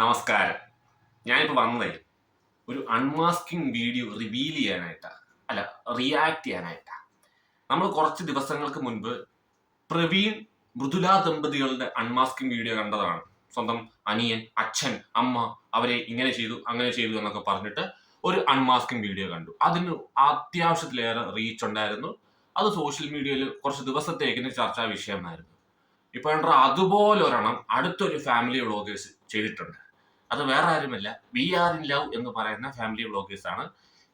നമസ്കാരം. ഞാനിപ്പോൾ വന്നതേ ഒരു അൺമാസ്കിംഗ് വീഡിയോ റിവീൽ ചെയ്യാനായിട്ടാ. അല്ല റിയാക്ട് ചെയ്യാനായിട്ടാ. നമ്മൾ കുറച്ച് ദിവസങ്ങൾക്ക് മുൻപ് പ്രവീൺ മൃദുല ദമ്പതികളുടെ അൺമാസ്കിംഗ് വീഡിയോ കണ്ടതാണ്. സ്വന്തം അനിയൻ അച്ഛൻ അമ്മ അവരെ ഇങ്ങനെ ചെയ്തു അങ്ങനെ ചെയ്തു എന്നൊക്കെ പറഞ്ഞിട്ട് ഒരു അൺമാസ്കിംഗ് വീഡിയോ കണ്ടു. അതിന് അത്യാവശ്യത്തിലേറെ റീച്ച് ഉണ്ടായിരുന്നു. അത് സോഷ്യൽ മീഡിയയിൽ കുറച്ച് ദിവസത്തേക്കിന് ചർച്ചാ വിഷയമായിരുന്നു. ഇപ്പൊ കണ്ട അതുപോലെ ഒരെണ്ണം അടുത്തൊരു ഫാമിലി വ്ളോഗേഴ്സ് ചെയ്തിട്ടുണ്ട്. അത് വേറെ ആരുമല്ല. വി ആർ ഇൻ ലവ് എന്ന് പറയുന്ന ഫാമിലി വ്ളോഗേഴ്സ് ആണ്.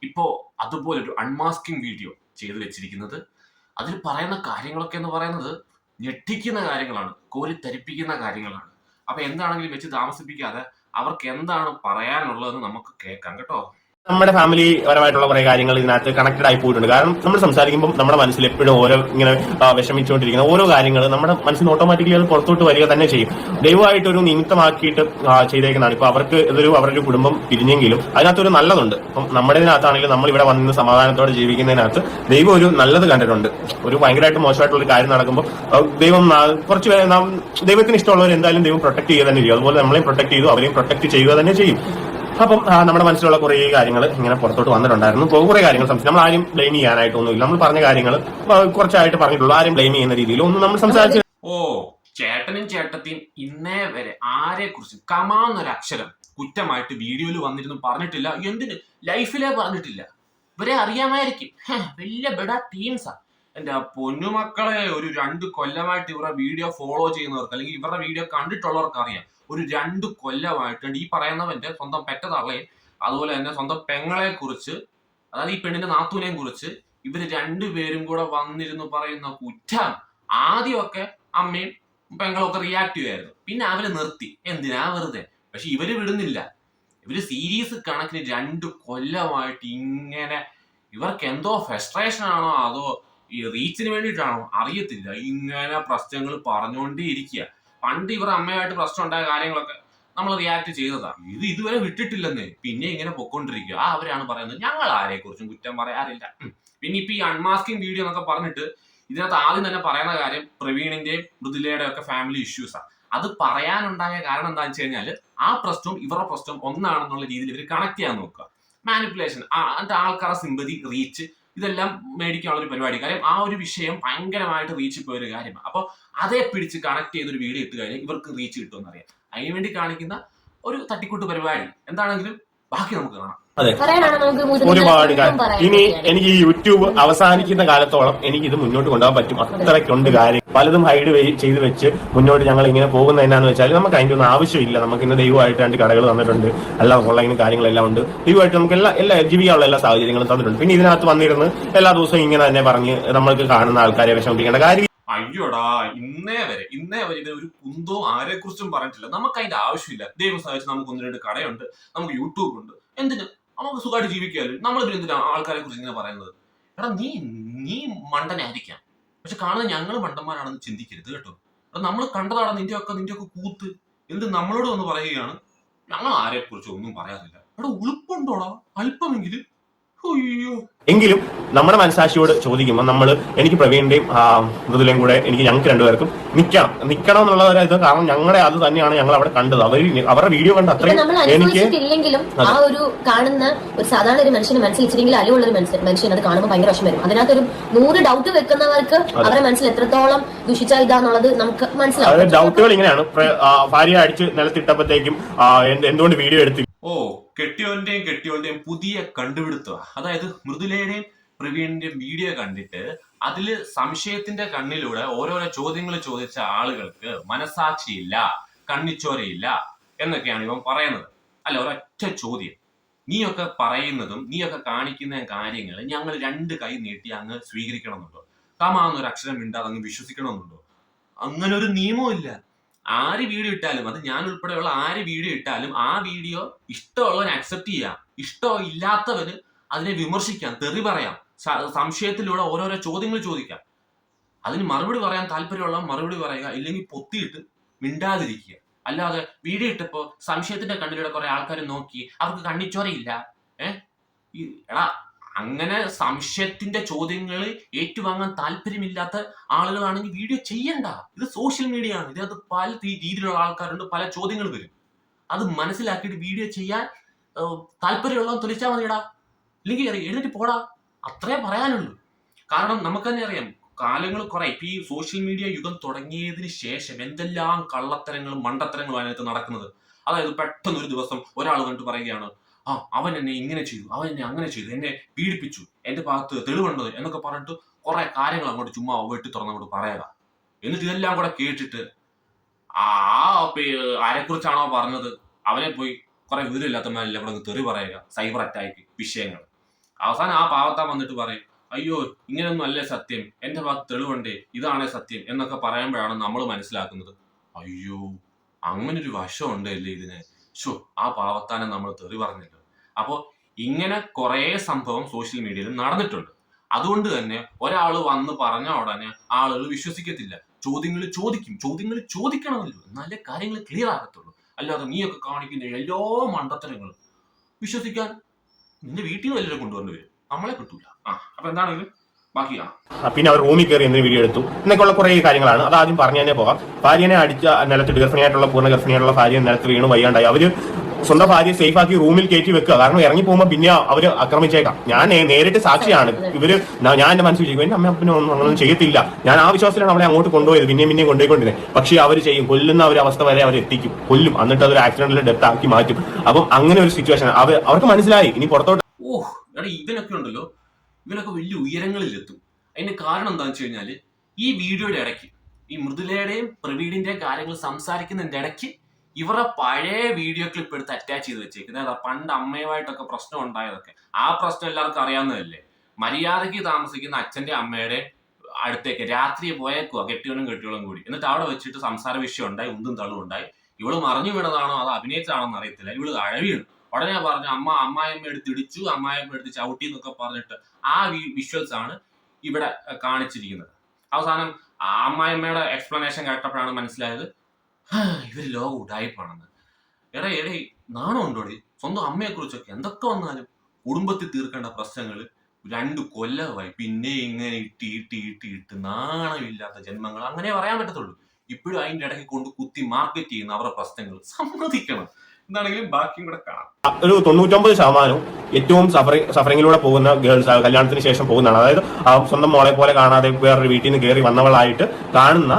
ഇപ്പോ അതുപോലെ ഒരു അൺമാസ്കിംഗ് വീഡിയോ ചെയ്തു വെച്ചിരിക്കുന്നത്. അതിൽ പറയുന്ന കാര്യങ്ങളൊക്കെ എന്ന് പറയുന്നത് ഞെട്ടിക്കുന്ന കാര്യങ്ങളാണ് കോരി തരിപ്പിക്കുന്ന കാര്യങ്ങളാണ്. അപ്പൊ എന്താണെങ്കിലും വെച്ച് താമസിപ്പിക്കാതെ അവർക്ക് എന്താണ് പറയാനുള്ളതെന്ന് നമുക്ക് കേൾക്കാം കേട്ടോ. നമ്മുടെ ഫാമിലി പരമായിട്ടുള്ള കുറെ കാര്യങ്ങൾ ഇതിനകത്ത് കണക്റ്റഡ് ആയി പോയിട്ടുണ്ട്. കാരണം നമ്മൾ സംസാരിക്കുമ്പോൾ നമ്മുടെ മനസ്സിൽ എപ്പോഴും ഓരോ ഇങ്ങനെ വിഷമിച്ചുകൊണ്ടിരിക്കുന്ന ഓരോ കാര്യങ്ങൾ നമ്മുടെ മനസ്സിന് ഓട്ടോമാറ്റിക്കലി അത് പുറത്തോട്ട് വരിക തന്നെ ചെയ്യും. ദൈവമായിട്ട് ഒരു നിമിത്തമാക്കിയിട്ട് ചെയ്തേക്കുന്നതാണ്. ഇപ്പൊ അവർക്ക് ഇതൊരു അവരുടെ കുടുംബം പിരിഞ്ഞെങ്കിലും അതിനകത്തൊരു നല്ലതുണ്ട്. അപ്പം നമ്മുടെ ഇതിനകത്താണെങ്കിലും നമ്മൾ ഇവിടെ വന്ന് സമാധാനത്തോടെ ജീവിക്കുന്നതിനകത്ത് ദൈവം ഒരു നല്ലത് കണ്ടിട്ടുണ്ട്. ഒരു ഭയങ്കരമായിട്ട് മോശമായിട്ടുള്ള ഒരു കാര്യം നടക്കുമ്പോൾ ദൈവം കുറച്ച് ദൈവത്തിന് ഇഷ്ടമുള്ളവർ എന്തായാലും ദൈവം പ്രൊട്ടക്ട് ചെയ്യുക തന്നെ ചെയ്യും. അതുപോലെ നമ്മളെയും പ്രൊട്ടക്ട് ചെയ്തു അവരെയും പ്രൊട്ടക്ട് ചെയ്യുക തന്നെ ചെയ്യും. അപ്പം നമ്മുടെ മനസ്സിലുള്ള കുറേ കാര്യങ്ങൾ ഇങ്ങനെ പുറത്തോട്ട് വന്നിട്ടുണ്ടായിരുന്നു. കുറെ കാര്യങ്ങൾ സംസാരിച്ചു നമ്മൾ ആരും ബ്ലെയിം ചെയ്യാനായിട്ടൊന്നുമില്ല. നമ്മൾ പറഞ്ഞ കാര്യങ്ങൾ കുറച്ചായിട്ട് പറഞ്ഞിട്ടുള്ളൂ. ആരും ബ്ലെയിം ചെയ്യുന്ന രീതിയിൽ ഒന്നും നമ്മൾ സംസാരിച്ചു ഓ ചേട്ടനും ചേട്ടത്തിയും ഇന്നേ വരെ ആരെ കുറിച്ച് കമാന്നൊരു അക്ഷരം കുറ്റമായിട്ട് വീഡിയോയിൽ വന്നിരുന്നു പറഞ്ഞിട്ടില്ല. എന്തിന്? ലൈഫിലേ പറഞ്ഞിട്ടില്ല. ഇവരെ അറിയാമായിരിക്കും. വലിയ ബെഡ ടീംസാ എന്റെ പൊന്നുമക്കളെ ഒരു രണ്ട് കൊല്ലമായിട്ട് ഇവരുടെ വീഡിയോ ഫോളോ ചെയ്യുന്നവർക്ക് അല്ലെങ്കിൽ ഇവരുടെ വീഡിയോ കണ്ടിട്ടുള്ളവർക്ക് അറിയാം ഒരു രണ്ട് കൊല്ലമായിട്ട് ഈ പറയുന്നവന്റെ സ്വന്തം പെറ്റ തള്ളയും അതുപോലെ തന്നെ സ്വന്തം പെങ്ങളെ കുറിച്ച് അതായത് ഈ പെണ്ണിന്റെ നാത്തൂനെയും കുറിച്ച് ഇവർ രണ്ടുപേരും കൂടെ വന്നിരുന്നു പറയുന്ന കുറ്റം ആദ്യമൊക്കെ അമ്മയും പെങ്ങളും ഒക്കെ റിയാക്ട് ചെയ്യുമായിരുന്നു. പിന്നെ അവർ നിർത്തി. എന്തിനാ വെറുതെ? പക്ഷെ ഇവർ വിടുന്നില്ല. ഇവർ സീരീസ് കണക്കിന് രണ്ട് കൊല്ലമായിട്ട് ഇങ്ങനെ ഇവർക്ക് എന്തോ ഫ്രസ്ട്രേഷൻ ആണോ അതോ ഈ റീച്ചിന് വേണ്ടിയിട്ടാണോ അറിയത്തില്ല. ഇങ്ങനെ പ്രശ്നങ്ങൾ പറഞ്ഞുകൊണ്ടേ ഇരിക്കുക പണ്ട് ഇവർ അമ്മയായിട്ട് പ്രശ്നം ഉണ്ടായ കാര്യങ്ങളൊക്കെ നമ്മൾ റിയാക്ട് ചെയ്തതാ. ഇത് ഇതുവരെ വിട്ടിട്ടില്ലെന്നേ. പിന്നെ ഇങ്ങനെ പൊക്കോണ്ടിരിക്കുക ആ അവരാണ് പറയുന്നത്. ഞങ്ങൾ ആരെ കുറിച്ചും കുറ്റം പറയാറില്ല. പിന്നെ ഇപ്പൊ ഈ അൺമാസ്കിംഗ് വീഡിയോ എന്നൊക്കെ പറഞ്ഞിട്ട് ഇതിനകത്ത് ആദ്യം തന്നെ പറയുന്ന കാര്യം പ്രവീണിന്റെയും മൃദുലയുടെ ഒക്കെ ഫാമിലി ഇഷ്യൂസാണ് അത് പറയാനുണ്ടായ കാരണം എന്താണെന്ന് വെച്ച് കഴിഞ്ഞാൽ ആ പ്രശ്നവും ഇവരുടെ പ്രശ്നവും ഒന്നാണെന്നുള്ള രീതിയിൽ ഇവർ കണക്ട് ചെയ്യാൻ നോക്കുക. മാനിപ്പുലേഷൻ എന്നിട്ട് ആൾക്കാരുടെ സിമ്പതി റീച്ച് ഇതെല്ലാം മേടിക്കാനുള്ള ഒരു പരിപാടി. കാര്യം ആ ഒരു വിഷയം ഭയങ്കരമായിട്ട് റീച്ച് പോയ ഒരു കാര്യമാണ്. അപ്പോൾ അതേ പിടിച്ച് കണക്ട് ചെയ്ത് ഒരു വീഡിയോ ഇട്ട് കഴിഞ്ഞാൽ ഇവർക്ക് റീച്ച് കിട്ടുമെന്ന് അറിയാം. അതിന് വേണ്ടി കാണിക്കുന്ന ഒരു തട്ടിക്കൂട്ട് പരിപാടി. എന്താണെങ്കിലും ബാക്കി നമുക്ക് കാണാം. പറയാനാണ് നമുക്ക് മുതിർന്ന ഒരുപാട് കാര്യം. ഇനി എനിക്ക് ഈ യൂട്യൂബ് അവസാനിക്കുന്ന കാലത്തോളം എനിക്ക് ഇത് മുന്നോട്ട് കൊണ്ടുപോകാൻ പറ്റും. അത്രയ്ക്കുണ്ട് കാര്യം. പലതും ഹൈഡ് ചെയ്ത് വെച്ച് മുന്നോട്ട് ഞങ്ങൾ ഇങ്ങനെ പോകുന്ന എന്നാന്ന് വെച്ചാൽ നമുക്ക് അതിന്റെ ഒന്നും ആവശ്യമില്ല. നമുക്ക് ഇന്ന് ദൈവമായിട്ട് രണ്ട് കടകൾ തന്നിട്ടുണ്ട്. എല്ലാം ഓൺലൈനും കാര്യങ്ങളെല്ലാം ഉണ്ട്. ദൈവമായിട്ട് നമുക്ക് എല്ലാ എല്ലാ ജീവിക്കാനുള്ള എല്ലാ സാഹചര്യങ്ങളും തന്നിട്ടുണ്ട്. പിന്നെ ഇതിനകത്ത് വന്നിരുന്ന് എല്ലാ ദിവസവും ഇങ്ങനെ തന്നെ പറഞ്ഞ് നമ്മൾക്ക് കാണുന്ന ആൾക്കാരെ വിഷമിപ്പിക്കേണ്ട കാര്യം അയ്യോടാ ഇന്നേ വരെ ഇന്നേ വരെ ഇവർ ഒരു കുന്തോ ആരെ കുറിച്ചും പറഞ്ഞിട്ടില്ല. നമുക്ക് അതിന്റെ ആവശ്യമില്ല. ദൈവം സഹായിച്ച് നമുക്ക് ഒന്ന് രണ്ട് കടയുണ്ട് നമുക്ക് യൂട്യൂബ് ഉണ്ട് എന്തിന്? നമുക്ക് സുഖമായിട്ട് ജീവിക്കാമല്ലോ. നമ്മൾ പിന്നെ എന്തിനാ ആൾക്കാരെ കുറിച്ച് ഇങ്ങനെ പറയുന്നത്? എടാ നീ നീ മണ്ടനായിരിക്കാം. പക്ഷെ കാണുന്ന ഞങ്ങൾ മണ്ടന്മാരാണെന്ന് ചിന്തിക്കരുത് കേട്ടോ. എടാ നമ്മൾ കണ്ടതാണ് നിന്റെ ഒക്കെ നിന്റെ ഒക്കെ കൂത്ത്. എന്ത് നമ്മളോട് വന്ന് പറയുകയാണ്? ഞങ്ങൾ ആരെ കുറിച്ച് ഒന്നും പറയാറില്ല. എടാ ഉളുപ്പുണ്ടോടാ? അല്പമെങ്കിലും എങ്കിലും നമ്മുടെ മനസാക്ഷിയോട് ചോദിക്കുമ്പോൾ നമ്മൾ എനിക്ക് പ്രവീണിന്റെയും മൃദുലയും കൂടെ എനിക്ക് ഞങ്ങൾക്ക് രണ്ടുപേർക്കും നിൽക്കണം നിൽക്കണം എന്നുള്ള ഒരു ഇത് കാരണം ഞങ്ങളുടെ അത് തന്നെയാണ് ഞങ്ങൾ അവിടെ കണ്ടത്. അവർ അവരുടെ വീഡിയോ കണ്ട അത്രയും എനിക്ക് ആ ഒരു കാണുന്ന ഒരു സാധാരണ ഒരു മനുഷ്യന് മനസ്സിൽ ഇച്ചിരിങ്കിലും ഒരു മനുഷ്യൻ മനുഷ്യൻ അത് കാണുമ്പോൾ ഭയങ്കര വിഷം വരും. അതിനകത്തൊരു നൂറ് ഡൗട്ട് വെക്കുന്നവർക്ക് അവരുടെ മനസ്സിൽ എത്രത്തോളം ദുഷിച്ച ഇതാന്നുള്ളത് നമുക്ക് മനസ്സിലാവും. ഡൗട്ടുകൾ ഇങ്ങനെയാണ്. ഭാര്യ അടിച്ച് നിലത്തിട്ടപ്പോഴത്തേക്കും എന്തുകൊണ്ട് വീഡിയോ എടുത്തില്ല? ഓ കെട്ടിയോന്റെയും കെട്ടിയോന്റെയും പുതിയ കണ്ടുപിടുത്തം അതായത് മൃദുലയുടെയും പ്രവീണിന്റെയും വീഡിയോ കണ്ടിട്ട് അതിൽ സംശയത്തിന്റെ കണ്ണിലൂടെ ഓരോരോ ചോദ്യങ്ങൾ ചോദിച്ച ആളുകൾക്ക് മനസാക്ഷിയില്ല കണ്ണിച്ചോരയില്ല എന്നൊക്കെയാണ് ഇവൻ പറയുന്നത്. അല്ല ഒരൊറ്റ ചോദ്യം. നീയൊക്കെ പറയുന്നതും നീയൊക്കെ കാണിക്കുന്ന കാര്യങ്ങൾ ഞങ്ങൾ രണ്ട് കൈ നീട്ടി അങ്ങ് സ്വീകരിക്കണമെന്നുണ്ടോ? കമാന്നൊരു അക്ഷരം മിണ്ടാതെ അങ്ങ് വിശ്വസിക്കണമെന്നുണ്ടോ? അങ്ങനെ ഒരു നിയമവും ഇല്ല ആര് വീഡിയോ ഇട്ടാലും അത് ഞാൻ ഉൾപ്പെടെയുള്ള ആര് വീഡിയോ ഇട്ടാലും ആ വീഡിയോ ഇഷ്ടമുള്ളവൻ അക്സെപ്റ്റ് ചെയ്യാം. ഇഷ്ടം ഇല്ലാത്തവന് അതിനെ വിമർശിക്കാം തെറി പറയാം സംശയത്തിലൂടെ ഓരോരോ ചോദ്യങ്ങൾ ചോദിക്കാം. അതിന് മറുപടി പറയാൻ താല്പര്യമുള്ള മറുപടി പറയുക ഇല്ലെങ്കിൽ പൊത്തിയിട്ട് മിണ്ടാതിരിക്കുക. അല്ലാതെ വീഡിയോ ഇട്ടപ്പോ സംശയത്തിന്റെ കണ്ണിലൂടെ കുറെ ആൾക്കാർ നോക്കി അവർക്ക് കണ്ണിച്ചോരയില്ല. ഏഹ് എടാ അങ്ങനെ സംശയത്തിന്റെ ചോദ്യങ്ങൾ ഏറ്റുവാങ്ങാൻ താല്പര്യമില്ലാത്ത ആളുകളാണെങ്കിൽ വീഡിയോ ചെയ്യണ്ട. ഇത് സോഷ്യൽ മീഡിയ ആണ്. ഇതിനകത്ത് പല രീതിയിലുള്ള ആൾക്കാരുണ്ട്. പല ചോദ്യങ്ങൾ വരും. അത് മനസ്സിലാക്കിയിട്ട് വീഡിയോ ചെയ്യാൻ താല്പര്യമുള്ള തൊലിച്ചാൽ മതിയടാ. ഇല്ലെങ്കിൽ അറിയാം എഴുന്നേറ്റ് പോടാ. അത്രേ പറയാനുള്ളൂ. കാരണം നമുക്ക് തന്നെ അറിയാം. കാലങ്ങൾ കുറെ. ഇപ്പൊ ഈ സോഷ്യൽ മീഡിയ യുഗം തുടങ്ങിയതിന് ശേഷം എന്തെല്ലാം കള്ളത്തരങ്ങളും മണ്ടത്തരങ്ങളും അതിനകത്ത് നടക്കുന്നത്. അതായത് പെട്ടെന്ന് ഒരു ദിവസം ഒരാൾ കണ്ടിട്ട് പറയുകയാണ് ആ അവൻ എന്നെ ഇങ്ങനെ ചെയ്തു അവൻ എന്നെ അങ്ങനെ ചെയ്തു എന്നെ പീഡിപ്പിച്ചു എന്റെ ഭാഗത്ത് തെളിവുണ്ടോ എന്നൊക്കെ പറഞ്ഞിട്ട് കുറെ കാര്യങ്ങൾ അങ്ങോട്ട് ചുമ്മാ വെട്ടി തുറന്നങ്ങോട്ട് പറയുക. എന്നിട്ട് ഇതെല്ലാം കൂടെ കേട്ടിട്ട് ആ ആരെക്കുറിച്ചാണോ പറഞ്ഞത്? അവനെ പോയി കുറെ വിവരമില്ലാത്തമാരെല്ലാം അങ്ങ് തെറി പറയുക സൈബർ അറ്റാക്ക് വിഷയങ്ങൾ. അവസാനം ആ പാവത്താൻ വന്നിട്ട് പറയും അയ്യോ ഇങ്ങനെയൊന്നും അല്ലേ സത്യം? എന്റെ ഭാഗത്ത് തെളിവുണ്ടേ ഇതാണേ സത്യം എന്നൊക്കെ പറയുമ്പോഴാണ് നമ്മൾ മനസ്സിലാക്കുന്നത്. അയ്യോ അങ്ങനൊരു വശമുണ്ട് അല്ലേ ഇതിന്? ഷോ ആ പാവത്താനെ നമ്മൾ തെറി പറഞ്ഞല്ലോ. അപ്പോൾ ഇങ്ങനെ കുറേ സംഭവം സോഷ്യൽ മീഡിയയിൽ നടന്നിട്ടുണ്ട്. അതുകൊണ്ട് തന്നെ ഒരാൾ വന്ന് പറഞ്ഞ ഉടനെ ആളുകൾ വിശ്വസിക്കത്തില്ല. ചോദ്യങ്ങൾ ചോദിക്കും. ചോദ്യങ്ങൾ ചോദിക്കണമല്ലോ. എന്നാലേ കാര്യങ്ങൾ ക്ലിയർ ആകത്തുള്ളൂ. അല്ലാതെ നീയൊക്കെ കാണിക്കുന്ന എല്ലാ മണ്ടത്തരങ്ങളും വിശ്വസിക്കാൻ നിന്റെ വീട്ടിൽ നിന്ന് വല്ലവരും കൊണ്ടുവന്നു വരും. നമ്മളെ കിട്ടൂല. ആ അപ്പൊ എന്താണെങ്കിലും ബാക്കി പിന്നെ അവർ റൂമിൽ കയറി എന്തിനും വീഡിയോ എടുത്തു? എന്നൊക്കെയുള്ള കുറേ കാര്യങ്ങളാണ്. അത് ആദ്യം പറഞ്ഞു തന്നെ പോകാം. ഭാര്യനെ അടിച്ച നിലത്ത് ഗർഭിണിയായിട്ടുള്ള പൂർണ ഗർഭിണിയായിട്ടുള്ള ഭാര്യ നിലത്ത് വീണ് വയ്യാണ്ടായി. അവർ സ്വന്തം ഭാര്യയെ സേഫ് ആക്കി റൂമിൽ കയറ്റി വെക്കുക. കാരണം ഇറങ്ങി പോകുമ്പോൾ പിന്നെ അവർ ആക്രമിച്ചേക്കാം. ഞാൻ നേരിട്ട് സാക്ഷിയാണ്. ഇവർ ഞാൻ എന്റെ മനസ്സിൽ ചോദിക്കും എന്റെ അമ്മ അപ്പനും ഒന്നും അങ്ങനൊന്നും ചെയ്യത്തില്ല. ഞാൻ ആ വിശ്വാസത്തിലാണ് അവളെ അങ്ങോട്ട് കൊണ്ടുപോയത്. പിന്നെയും പിന്നെയും കൊണ്ടുപോയിക്കൊണ്ടിരുന്നത് പക്ഷേ അവർ ചെയ്യും. കൊല്ലുന്ന ഒരു അവസ്ഥ വരെ അവർ എത്തിക്കും. കൊല്ലും. എന്നിട്ട് അതൊരു ആക്സിഡന്റിൽ ഡെത്ത് ആക്കി മാറ്റും. അപ്പം അങ്ങനെ ഒരു സിറ്റുവേഷൻ അവർ അവർക്ക് മനസ്സിലായി. ഇനി പുറത്തോട്ട് ഓ ഇവനൊക്കെ ഉണ്ടല്ലോ. ഇവനൊക്കെ വലിയ ഉയരങ്ങളിലെത്തും. അതിന്റെ കാരണം എന്താണെന്ന് വെച്ച് കഴിഞ്ഞാൽ ഈ വീഡിയോയുടെ ഇടയ്ക്ക് ഈ മൃദുലയുടെയും പ്രവീണിന്റെയും കാര്യങ്ങൾ സംസാരിക്കുന്നതിന്റെ ഇടയ്ക്ക് ഇവരുടെ പഴയ വീഡിയോ ക്ലിപ്പ് എടുത്ത് അറ്റാച്ച് ചെയ്ത് വെച്ചേക്കുന്നത്. അതാ പണ്ട് അമ്മയുമായിട്ടൊക്കെ പ്രശ്നം ഉണ്ടായതൊക്കെ. ആ പ്രശ്നം എല്ലാവർക്കും അറിയാവുന്നതല്ലേ? മര്യാദയ്ക്ക് താമസിക്കുന്ന അച്ഛന്റെ അമ്മയുടെ അടുത്തേക്ക് രാത്രി പോയേക്കുക കെട്ടിയോളും കെട്ടിയോളും കൂടി. എന്നിട്ട് അവിടെ വെച്ചിട്ട് സംസാര വിഷയം ഉണ്ടായി ഉന്തും തള്ളും ഉണ്ടായി. ഇവൾ മറിഞ്ഞു വീണതാണോ അത് അഭിനയിച്ചാണോ എന്ന് അറിയത്തില്ല. ഇവൾ അഴവിയാണ്. ഉടനെ പറഞ്ഞു അമ്മ അമ്മായിമ്മ എടുത്ത് ഇടിച്ചു അമ്മായിമ്മ എടുത്ത് ചവിട്ടി എന്നൊക്കെ പറഞ്ഞിട്ട് ആ വിഷ്വൽസ് ആണ് ഇവിടെ കാണിച്ചിരിക്കുന്നത്. അവസാനം അമ്മായിമ്മയുടെ എക്സ്പ്ലനേഷൻ കേട്ടപ്പോഴാണ് മനസ്സിലായത് ഇവർ ലോക ഉടായ്പാണെന്ന് എടേ എടേ നാണം ഉണ്ടോടി സ്വന്തം അമ്മയെ കുറിച്ചൊക്കെ എന്തൊക്കെ വന്നാലും കുടുംബത്തിൽ തീർക്കേണ്ട പ്രശ്നങ്ങൾ രണ്ട് കൊല്ലമായി. പിന്നെ ഇങ്ങനെ ഇട്ടി ഇട്ടി ഇട്ടി ഇട്ട് നാണമില്ലാത്ത ജന്മങ്ങൾ. അങ്ങനെ പറയാൻ പറ്റത്തുള്ളൂ. ഇപ്പോഴും അതിന്റെ ഇടയ്ക്ക് കൊണ്ട് കുത്തി മാർക്കറ്റ് ചെയ്യുന്ന അവരുടെ പ്രശ്നങ്ങൾ സമ്മതിക്കണം. എന്താണെങ്കിലും ബാക്കിയും കൂടെ കാണാം. ഒരു തൊണ്ണൂറ്റൊമ്പത് ശതമാനവും ഏറ്റവും സഫറിംഗ് സഫറിങ്ങിലൂടെ പോകുന്ന ഗേൾസ് കല്യാണത്തിന് ശേഷം പോകുന്നതാണ്. അതായത് സ്വന്തം മോളെ പോലെ കാണാതെ വേറൊരു വീട്ടിൽ നിന്ന് കയറി വന്നവളായിട്ട് കാണുന്ന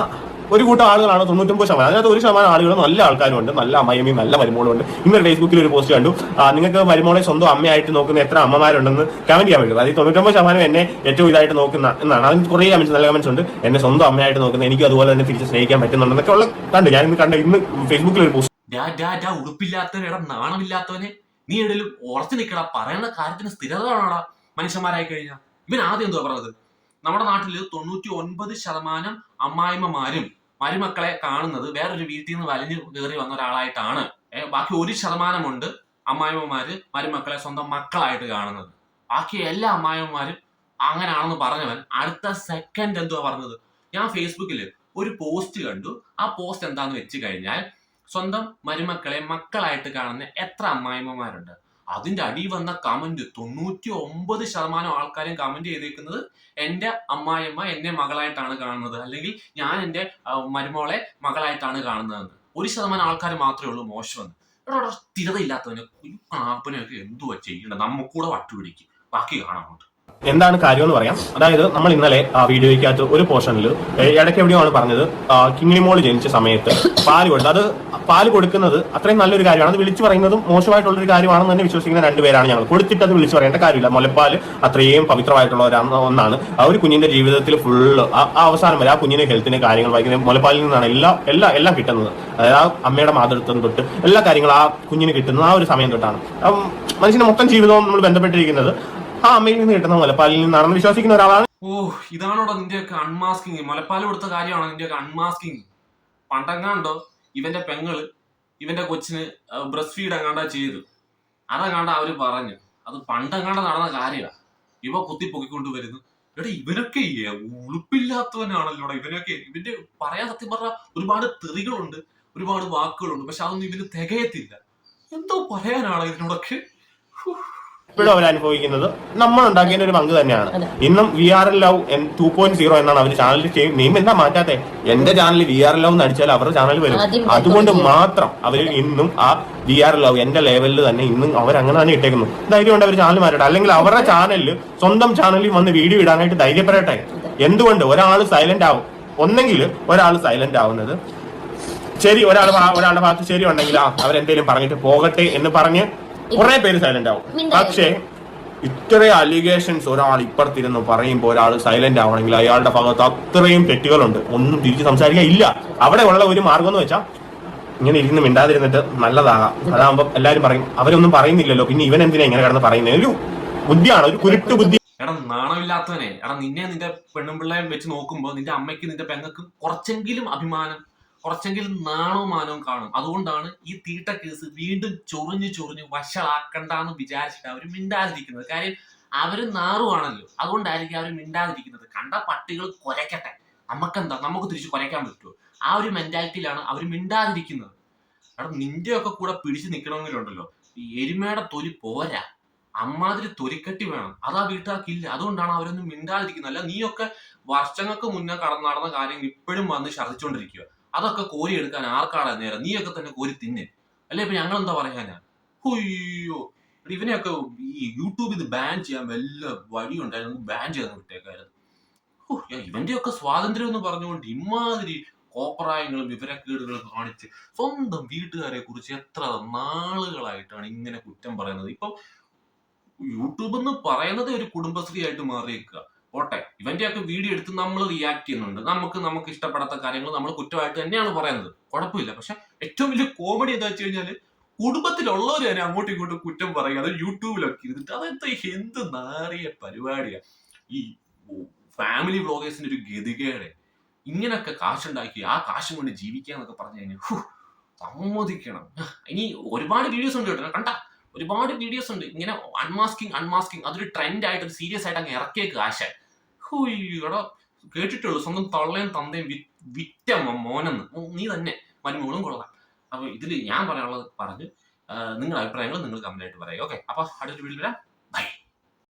ഒരു കൂട്ടം ആളുകളാണ് തൊണ്ണൂറ്റൊമ്പത് ശതമാനം. അതിനകത്ത് ഒരു ശതമാനം ആളുകൾ നല്ല ആൾക്കാരുണ്ട് നല്ല അമ്മയമ്മയും നല്ല മരുമോളും ഉണ്ട് ഇന്നലെ ഫേസ്ബുക്കിൽ ഒരു പോസ്റ്റ് കണ്ടു. നിങ്ങൾക്ക് മരുമോളെ സ്വന്തം അമ്മയായിട്ട് നോക്കുന്ന എത്ര അമ്മമാരുണ്ടെന്ന് കമന്റ് ചെയ്യാൻ പറ്റും. അതായത് തൊണ്ണൂറ്റൊമ്പത് ശതമാനം എന്നെ ഏറ്റവും ഇതായിട്ട് നോക്കുന്ന എന്നാണ്. അതിന് കുറേ കമന്റ്സ് നല്ല കമന്റ്സ് ഉണ്ട്. എന്നെ സ്വന്തം അമ്മയായിട്ട് നോക്കുന്ന എനിക്ക് അതുപോലെ തന്നെ തിരിച്ച് സ്നേഹിക്കാൻ പറ്റുന്നുണ്ടെന്നൊക്കെ ഉള്ള കണ്ടു. ഞാൻ ഇന്ന് കണ്ട ഇന്ന് ഫേസ്ബുക്കിൽ ഒരു പോസ്റ്റ് ഡാ ഡാ ഡാ ഉടുപ്പില്ലാത്തവനെ നാണമില്ലാത്തവനെ. നീ എടലും ഉറച്ചു നിൽക്കടാ പറയുന്ന കാര്യത്തിന് സ്ഥിരത വേണോടാ മനുഷ്യന്മാരായി കഴിഞ്ഞാൽ ഇവൻ ആദ്യം എന്തുവാ പറഞ്ഞത്? നമ്മുടെ നാട്ടിൽ തൊണ്ണൂറ്റി ഒൻപത് ശതമാനം അമ്മായിമ്മമാരും മരുമക്കളെ കാണുന്നത് വേറൊരു വീട്ടിൽ നിന്ന് വലിഞ്ഞു കയറി വന്ന ഒരാളായിട്ടാണ്. ബാക്കി ഒരു ശതമാനമുണ്ട് അമ്മായിമ്മമാര് മരുമക്കളെ സ്വന്തം മക്കളായിട്ട് കാണുന്നത്. ബാക്കി എല്ലാ അമ്മായിമ്മമാരും അങ്ങനെയാണെന്ന് പറഞ്ഞവൻ അടുത്ത സെക്കൻഡ് എന്തുവാ പറഞ്ഞത്? ഞാൻ ഫേസ്ബുക്കിൽ ഒരു പോസ്റ്റ് കണ്ടു. ആ പോസ്റ്റ് എന്താന്ന് വെച്ച് കഴിഞ്ഞാൽ സ്വന്തം മരുമക്കളെ മക്കളായിട്ട് കാണുന്ന എത്ര അമ്മായിമ്മമാരുണ്ട്? അതിന്റെ അടി വന്ന കമന്റ് തൊണ്ണൂറ്റി ഒമ്പത് ശതമാനം ആൾക്കാരും കമന്റ് ചെയ്തേക്കുന്നത് എന്റെ അമ്മായിമ്മ എന്നെ മകളായിട്ടാണ് കാണുന്നത്. അല്ലെങ്കിൽ ഞാൻ എന്റെ മരുമോളെ മകളായിട്ടാണ് കാണുന്നതെന്ന്. ഒരു ശതമാനം ആൾക്കാർ മാത്രമേ ഉള്ളൂ മോശമെന്ന്. എടാ, സ്ഥിരതയില്ലാത്തവന് ആപ്പനെയൊക്കെ എന്തുവാ ചെയ്യേണ്ടത്? നമുക്കൂടെ വട്ടുപിടിക്കും. ബാക്കി കാണാം അങ്ങോട്ട്. എന്താണ് കാര്യം എന്ന് പറയാം. അതായത് നമ്മൾ ഇന്നലെ ആ വീഡിയോയ്ക്കകത്ത് ഒരു പോർഷനിൽ ഇടയ്ക്ക് എവിടെയോ ആണ് പറഞ്ഞത് കിങ്ങിണിമോൾ ജനിച്ച സമയത്ത് പാൽ കൊടുത്തത് അത് പാൽ കൊടുക്കുന്നത് അത്രയും നല്ലൊരു കാര്യമാണ്. അത് വിളിച്ചു പറയുന്നതും മോശമായിട്ടുള്ള ഒരു കാര്യമാണെന്ന് തന്നെ വിശ്വസിക്കുന്ന രണ്ടുപേരാണ് ഞങ്ങൾ. കൊടുത്തിട്ട് അത് വിളിച്ചു പറയേണ്ട കാര്യമില്ല. മുലപ്പാൽ അത്രയും പവിത്രമായിട്ടുള്ള ഒന്നാണ്. ആ ഒരു കുഞ്ഞിന്റെ ജീവിതത്തിൽ ഫുള്ള് ആ അവസാനം വരെ ആ കുഞ്ഞിന്റെ ഹെൽത്തിന് കാര്യങ്ങൾ വായിക്കുന്നത് മുലപ്പാലിൽ നിന്നാണ് എല്ലാ എല്ലാം എല്ലാം കിട്ടുന്നത്. അതായത് ആ അമ്മയുടെ മാതൃത്വം തൊട്ട് എല്ലാ കാര്യങ്ങളും ആ കുഞ്ഞിന് കിട്ടുന്നത് ആ ഒരു സമയം തൊട്ടാണ്. മനുഷ്യന്റെ മൊത്തം ജീവിതവും നമ്മൾ ബന്ധപ്പെട്ടിരിക്കുന്നത് ആ അമ്മയിൽ നിന്ന് കിട്ടുന്ന മുലപ്പാലിൽ നിന്നാണെന്ന് വിശ്വസിക്കുന്ന ഒരാളാണ്. ഓ ഇതാണോടാ നിന്റെയൊക്കെ അൺമാസ്കിങ് മുലപ്പാൽ കൊടുത്ത കാര്യമാണ് നിന്റെയൊക്കെ അൺമാസ്കിങ് പണ്ടെങ്ങാണ്ടോ ഇവന്റെ പെങ്ങൾ ഇവന്റെ കൊച്ചിന് ബ്രസ്റ്റ് ഫീഡ് എങ്ങാണ്ടാ ചെയ്തു. അതെങ്ങാണ്ടാ അവർ പറഞ്ഞു. അത് പണ്ടെങ്ങാണ്ട് നടന്ന കാര്യമാണ് ഇവ കുത്തി പൊക്കിക്കൊണ്ട് വരുന്നു. എടാ ഇവനൊക്കെ ഉളുപ്പില്ലാത്തവനാണല്ലോ ഇവനൊക്കെ ഇവന്റെ പറയാൻ സത്യം പറഞ്ഞ ഒരുപാട് തെറികളുണ്ട് ഒരുപാട് വാക്കുകളുണ്ട്. പക്ഷെ അതൊന്നും ഇവന് തികയത്തില്ല. എന്തോ പറയാനാണ് ഇതിനോടൊക്കെ. ഇപ്പോഴും അവർ അനുഭവിക്കുന്നത്. നമ്മൾ ഉണ്ടാക്കിയതിന്റെ ഒരു പങ്ക് തന്നെയാണ്. ഇന്നും V R L love two point zero എന്നാണ് അവർ ചെയ്യും നെയിം എന്താ മാറ്റാത്തെ? എന്റെ channel V R L love എന്ന് അടിച്ചാൽ അവരുടെ ചാനൽ വരും. അതുകൊണ്ട് മാത്രം അവർ ഇന്നും ആ വി ആർ ലവ് എന്റെ ലെവലിൽ തന്നെ ഇന്നും അവർ അങ്ങനെ തന്നെ ഇട്ടേക്കുന്നു ധൈര്യം ഉണ്ട് അവർ ചാനൽ മാറ്റട്ടെ. അല്ലെങ്കിൽ അവരുടെ ചാനലിൽ സ്വന്തം ചാനലിൽ വന്ന് വീഡിയോ ഇടാനായിട്ട് ധൈര്യപ്പെടട്ടെ. എന്തുകൊണ്ട്? ഒരാൾ സൈലന്റ് ആവും. ഒന്നെങ്കിൽ ഒരാൾ സൈലന്റ് ആവുന്നത്. ശരി ഒരാൾ ഒരാളുടെ ഭാഗത്ത് ശരി ഉണ്ടെങ്കിൽ ആ അവരെന്തേലും പറഞ്ഞിട്ട് പോകട്ടെ എന്ന് പറഞ്ഞ് കുറെ പേര് സൈലന്റ് ആവും. പക്ഷേ ഇത്രയും അലിഗേഷൻസ് ഒരാൾ ഇപ്പുറത്തിരുന്ന് പറയുമ്പോൾ ഒരാൾ സൈലന്റ് ആവണമെങ്കിൽ അയാളുടെ ഭാഗത്ത് അത്രയും തെറ്റുകളുണ്ട്. ഒന്നും തിരിച്ച് സംസാരിക്കാൻ ഇല്ല. അവിടെ ഉള്ള ഒരു മാർഗം എന്ന് വെച്ചാൽ ഇങ്ങനെ ഇരുന്ന് മിണ്ടാതിരുന്നിട്ട് നല്ലതാകാം. അതാകുമ്പോൾ എല്ലാവരും പറയും അവരൊന്നും പറയുന്നില്ലല്ലോ. പിന്നെ ഇവൻ എന്തിനാ ഇങ്ങനെ കിടന്ന് പറയുന്നത് ഒരു ബുദ്ധിയാണ് ഒരു കുരുട്ട് ബുദ്ധി. എടാ നാണമില്ലാത്തവനെ. എടാ നിന്നെ നിന്റെ പെണ്ണും പെണ്ണുമ്പിള്ളയെ വെച്ച് നോക്കുമ്പോൾ നിന്റെ അമ്മയ്ക്ക് നിന്റെ പെങ്ങൾക്കും കുറച്ചെങ്കിലും അഭിമാനം കുറച്ചെങ്കിലും നാണവും മാനവും കാണും. അതുകൊണ്ടാണ് ഈ തീട്ട കേസ് വീണ്ടും ചൊറിഞ്ഞു ചൊറിഞ്ഞു വഷളാക്കണ്ടെന്ന് വിചാരിച്ചിട്ട് അവർ മിണ്ടാതിരിക്കുന്നത്. കാര്യം അവർ നാറുവാണല്ലോ. അതുകൊണ്ടായിരിക്കും അവർ മിണ്ടാതിരിക്കുന്നത്. കണ്ട പട്ടികൾ കുരയ്ക്കട്ടെ നമുക്കെന്താ? നമുക്ക് തിരിച്ചു കുരയ്ക്കാൻ പറ്റുമോ ആ ഒരു മെന്റാലിറ്റിയിലാണ് അവർ മിണ്ടാതിരിക്കുന്നത്. കാരണം നിന്റെയൊക്കെ കൂടെ പിടിച്ചു നിൽക്കണമെങ്കിലുണ്ടല്ലോ ഈ എരുമയുടെ തൊലി പോരാ. അമ്മാതിരി തൊലിക്കെട്ടി വേണം. അതാ വീട്ടുകാർക്കില്ല അതുകൊണ്ടാണ് അവരൊന്നും മിണ്ടാതിരിക്കുന്നത്. അല്ല നീയൊക്കെ വർഷങ്ങൾക്ക് മുന്നേ കടന്നു നടന്ന കാര്യങ്ങൾ ഇപ്പോഴും വന്ന് ഛർദ്ദിച്ചോണ്ടിരിക്കുക അതൊക്കെ കോരി എടുക്കാൻ ആർക്കാണ് നേരം? നീയൊക്കെ തന്നെ കോരി തിന്നെ. അല്ലെ? ഇപ്പൊ ഞങ്ങൾ എന്താ പറയാനാ? ഹുയ്യോ. ഇവനെയൊക്കെ ഈ യൂട്യൂബിൽ ഇത് ബാൻ ചെയ്യാൻ വല്ല വഴിയുണ്ടായിരുന്നു ബാൻ ചെയ്യാൻ വിട്ടേക്കായിരുന്നു ഇവന്റെയൊക്കെ സ്വാതന്ത്ര്യം എന്ന് പറഞ്ഞുകൊണ്ട് ഇമാതിരി കോപ്രായങ്ങളും വിവരക്കേടുകളും കാണിച്ച് സ്വന്തം വീട്ടുകാരെ കുറിച്ച് എത്ര നാളുകളായിട്ടാണ് ഇങ്ങനെ കുറ്റം പറയുന്നത്? ഇപ്പം യൂട്യൂബ് എന്ന് പറയുന്നത് ഒരു കുടുംബശ്രീ ആയിട്ട് മാറിയേക്കുക പോട്ടെ. ഇവന്റെയൊക്കെ വീഡിയോ എടുത്ത് നമ്മൾ റിയാക്ട് ചെയ്യുന്നുണ്ട്. നമുക്ക് നമുക്ക് ഇഷ്ടപ്പെടാത്ത കാര്യങ്ങൾ നമ്മൾ കുറ്റമായിട്ട് തന്നെയാണ് പറയുന്നത്. കുഴപ്പമില്ല. പക്ഷെ ഏറ്റവും വലിയ കോമഡി എന്താ വെച്ച് കഴിഞ്ഞാൽ കുടുംബത്തിലുള്ളവർ തന്നെ അങ്ങോട്ടും ഇങ്ങോട്ടും കുറ്റം പറയുക അത് യൂട്യൂബിലൊക്കെ ഇരുന്നിട്ട് അതെന്താ എന്ത് നാറിയ പരിപാടിയാ. ഈ ഫാമിലി വ്ളോഗേഴ്സിന്റെ ഒരു ഗതികേടെ. ഇങ്ങനൊക്കെ കാശുണ്ടാക്കി ആ കാശും കൊണ്ട് ജീവിക്കുക എന്നൊക്കെ പറഞ്ഞു കഴിഞ്ഞാൽ സമ്മതിക്കണം. ഇനി ഒരുപാട് വീഡിയോസ് ഉണ്ട് കേട്ടോ. കണ്ട ഒരുപാട് വീഡിയോസ് ഉണ്ട്. ഇങ്ങനെ അൺമാസ്കിങ് അൺമാസ്കിങ് അതൊരു ട്രെൻഡ് ആയിട്ട് സീരിയസ് ആയിട്ട് അങ്ങ് ഇറക്കിയേക്ക് ആശ ഹുയ്യടാ കേട്ടിട്ടുള്ളൂ സ്വന്തം തള്ളയും തന്തയും വിറ്റ മോനെന്ന്. നീ തന്നെ മരുമോളും കൊള്ളാം. അപ്പൊ ഇതിൽ ഞാൻ പറയാനുള്ളത് പറഞ്ഞ് നിങ്ങളുടെ അഭിപ്രായങ്ങൾ നിങ്ങൾ കമന്റ് ആയിട്ട് പറയുക ഓക്കെ അപ്പൊ അടുത്തൊരു വീഡിയോ വരാം.